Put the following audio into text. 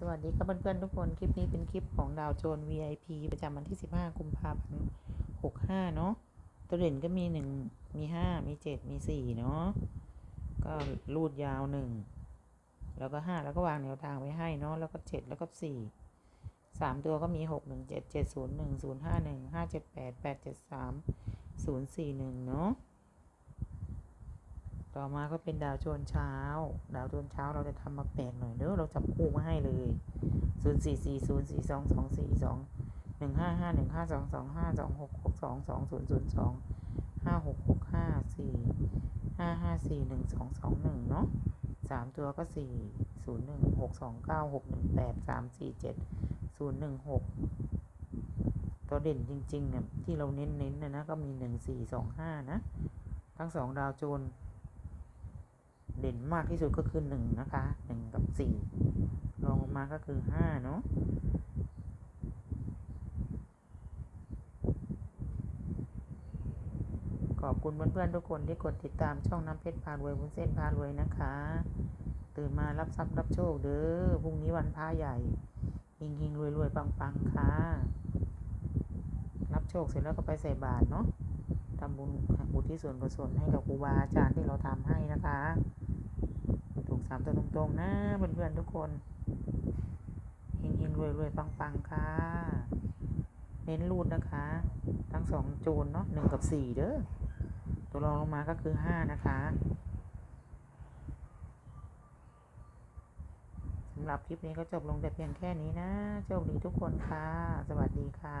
สวัสดีครับเพื่อนๆทุกคน คลิปนี้เป็นคลิปของดาวโจน VIP ประจำวันที่ 15 กุมภาพันธ์ 65 เนาะตัวเด่นก็มี 1 มี 5 มี 7 มี 4 เนาะก็รูดยาว 1 แล้วก็ 5 แล้วก็วางแนวทางไว้ให้เนาะแล้วก็ 7 แล้วก็ 4 3 ตัวก็มี 6 1 7 7 0 1 0 5 1 5 7 8 8 7 3 0 4 1 เนาะ ต่อมาก็เป็นดาวโจนเช้า ดาวโจนเช้าเราจะทำมาแปลกหน่อยเด้อเราจับคู่มาให้เลยศูนย์สี่สี่ศูนย์สี่สองสองสี่สองหนึ่งห้าห้าหนึ่งห้าสองสองห้าสองหกหกสองสองศูนย์ศูนย์สองห้าหกหกห้าสี่ห้าห้าสี่หนึ่งสองสองหนึ่งเนาะสามตัวก็สี่ศูนย์หนึ่งหกสองเก้าหกหนึ่งแปดสามสี่เจ็ดศูนย์หนึ่งหกตัวเด่นจริงๆเนี่ยที่เราเน้นๆนะนะก็มีหนึ่งสี่สองห้านะ ทั้งสองดาวโจน เด่นมากที่สุดก็คือหนึ่งนะคะหนึ่งกับสี่รองลงมาก็คือห้าเนาะขอบคุณเพื่อนๆทุกคนที่กดติดตามช่องน้ำเพชรพารวยวุ้นเส้นพารวยนะคะ ตื่นมารับทรัพย์รับโชคเด้อพรุ่งนี้วันพระใหญ่หิงหิงรวยรวยๆปังๆค่ะ รับโชคเสร็จแล้วก็ไปใส่บาตรเนาะทำบุญอุทิศส่วนกุศลให้กับครูบาอาจารย์ที่เราทำให้นะคะามตัวตรงๆนะเพื่อนๆทุกคนเฮงๆรวยๆปังๆค่ะ เน้นรูดนะคะ ทั้งสองโจนเนาะหนึ่งกับสี่เด้อตัวรองลงมาก็คือห้านะคะสำหรับคลิปนี้ก็จบลงแต่เพียงแค่นี้นะโชคดีทุกคนค่ะ สวัสดีค่ะ